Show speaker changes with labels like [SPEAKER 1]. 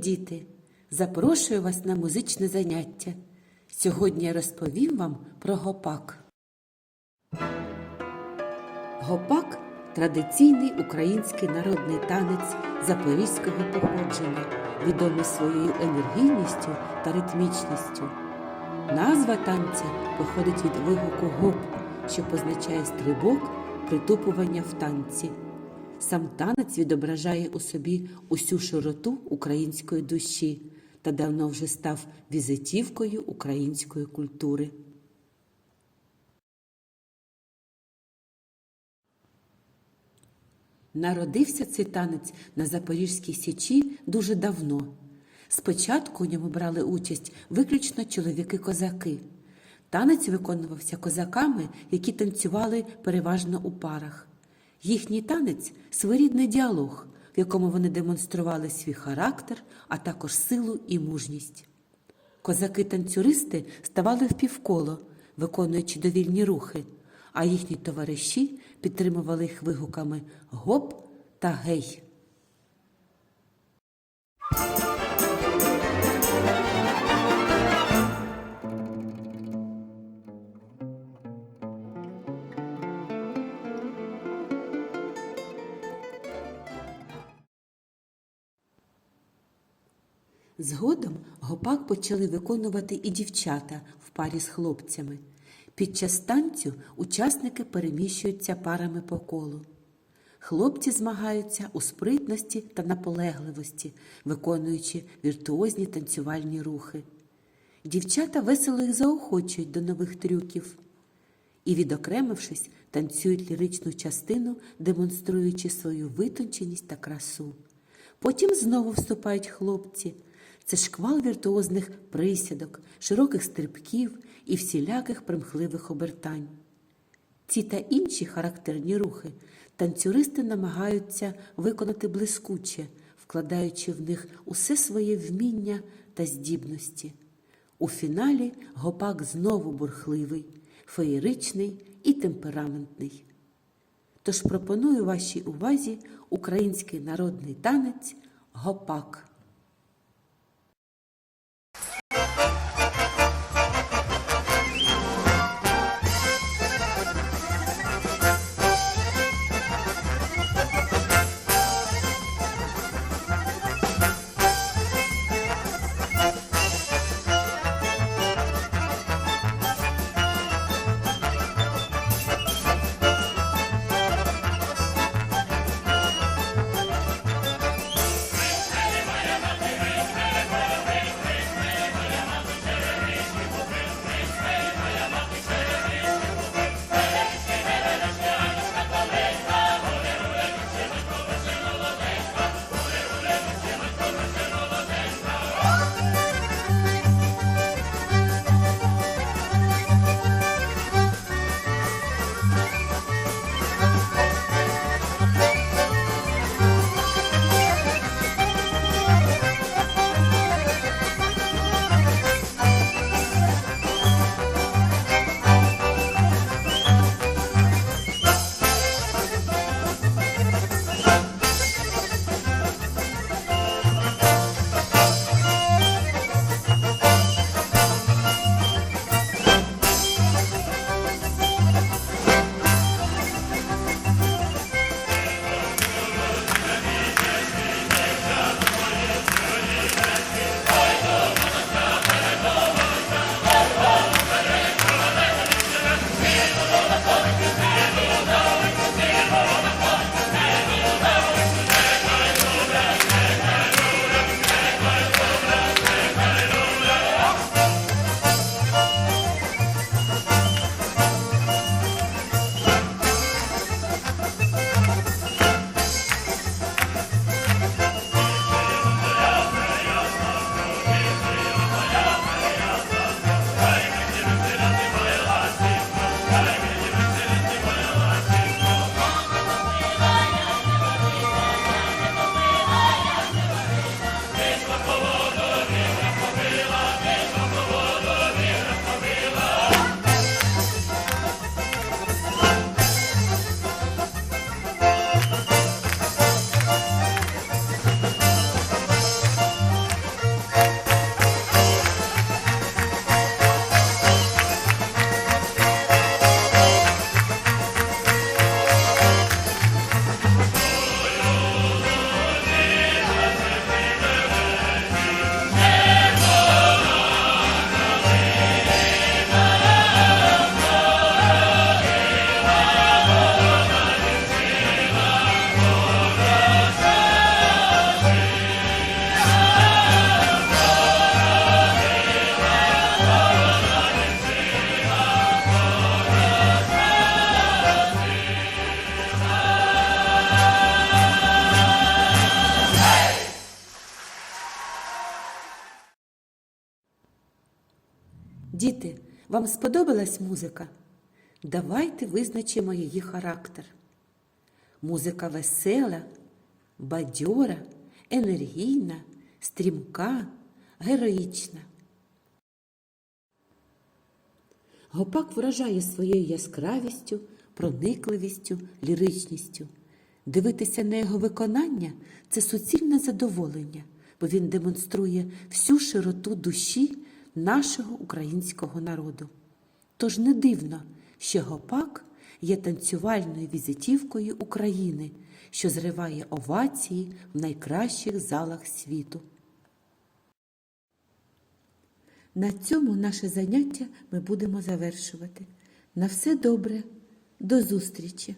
[SPEAKER 1] діти! Запрошую вас на музичне заняття. Сьогодні я розповім вам про гопак. Гопак традиційний український народний танець запорізького походження, відомий своєю енергійністю та ритмічністю. Назва танця походить від вигуку гоп, що позначає стрибок, притупування в танці. Сам танець відображає у собі усю широту української душі та давно вже став візитівкою української культури. Народився цей танець на Запорізькій Січі дуже давно. Спочатку у ньому брали участь виключно чоловіки-козаки. Танець виконувався козаками, які танцювали переважно у парах. Їхній танець своєрідний діалог, в якому вони демонстрували свій характер, а також силу і мужність. Козаки-танцюристи ставали впівколо, виконуючи довільні рухи, а їхні товариші підтримували їх вигуками гоп та гей. Згодом гопак почали виконувати і дівчата в парі з хлопцями. Під час танцю учасники переміщуються парами по колу. Хлопці змагаються у спритності та наполегливості, виконуючи віртуозні танцювальні рухи. Дівчата весело їх заохочують до нових трюків і, відокремившись, танцюють ліричну частину, демонструючи свою витонченість та красу. Потім знову вступають хлопці. Це шквал віртуозних присядок, широких стрибків і всіляких примхливих обертань. Ці та інші характерні рухи танцюристи намагаються виконати блискуче, вкладаючи в них усе своє вміння та здібності. У фіналі гопак знову бурхливий, феєричний і темпераментний. Тож пропоную вашій увазі український народний танець гопак. Діти, вам сподобалась музика? Давайте визначимо її характер. Музика весела, бадьора, енергійна, стрімка, героїчна. Гопак вражає своєю яскравістю, проникливістю, ліричністю. Дивитися на його виконання це суцільне задоволення, бо він демонструє всю широту душі нашого українського народу. Тож не дивно, що гопак є танцювальною візитівкою України, що зриває овації в найкращих залах світу. На цьому наше заняття ми будемо завершувати. На все добре, до зустрічі!